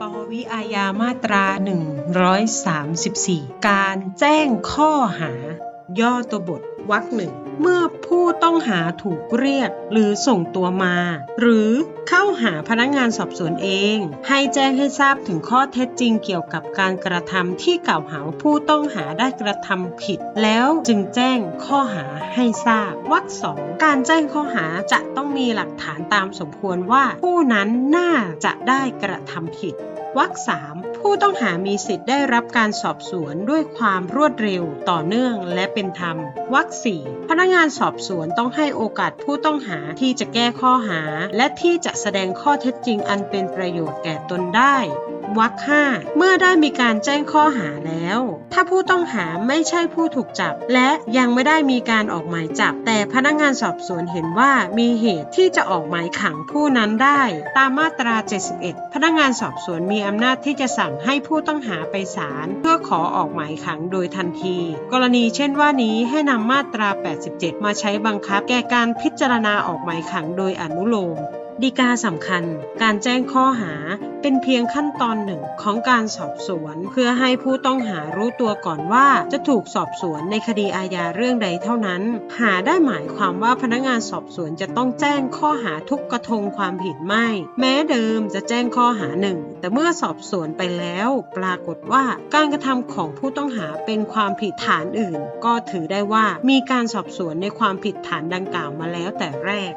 ปวิอาญามาตรา 134 การแจ้งข้อหา ย่อตัวบทวรรคหนึ่ง เมื่อผู้ต้องหาถูกเรียกหรือส่งตัวมา หรือเข้าหาพนักงานสอบสวนเอง ให้แจ้งให้ทราบถึงข้อเท็จจริงเกี่ยวกับการกระทำที่กล่าวหาผู้ต้องหาได้กระทำผิด แล้วจึงแจ้งข้อหาให้ทราบวรรคสองการแจ้งข้อหาจะต้องมีหลักฐานตามสมควรว่าผู้นั้นน่าจะได้กระทำผิด วรรคสามผู้ต้องหามีสิทธิ์ได้รับการสอบสวนด้วยความรวดเร็วต่อเนื่องและเป็นธรรมวรรคสี่พนักงานสอบสวนต้องให้โอกาสผู้ต้องหาที่จะแก้ข้อหา และที่จะแสดงข้อเท็จจริงอันเป็นประโยชน์แก่ตนได้ วรรคห้าเมื่อได้มีการแจ้งข้อหาแล้ว ถ้าผู้ต้องหาไม่ใช่ผู้ถูกจับ และยังไม่ได้มีการออกหมายจับ แต่พนักงานสอบสวนเห็นว่ามีเหตุที่จะออกหมายขังผู้นั้นได้ ตามมาตรา 71 พนักงานสอบสวนมีอำนาจที่จะสั่งให้ผู้ต้องหาไปศาลเพื่อขอออกหมายขังโดยทันที กรณีเช่นว่านี้ให้นำมาตรา 87 มาใช้บังคับ แก่การพิจารณาออกหมายขังโดยอนุโลม ดีกาสำคัญ การแจ้งข้อหาเป็นเพียงขั้นตอนหนึ่งของการสอบสวน เพื่อให้ผู้ต้องหารู้ตัวก่อนว่าจะถูกสอบสวนในคดีอาญาเรื่องใดเท่านั้น หาได้หมายความว่าพนักงานสอบสวนจะต้องแจ้งข้อหาทุกกระทงความผิดไม่ แม้เดิมจะแจ้งข้อหาหนึ่งแต่เมื่อสอบสวนไปแล้ว ปรากฏว่าการกระทำของผู้ต้องหาเป็นความผิดฐานอื่น ก็ถือได้ว่ามีการสอบสวนในความผิดฐานดังกล่าวมาแล้วแต่แรก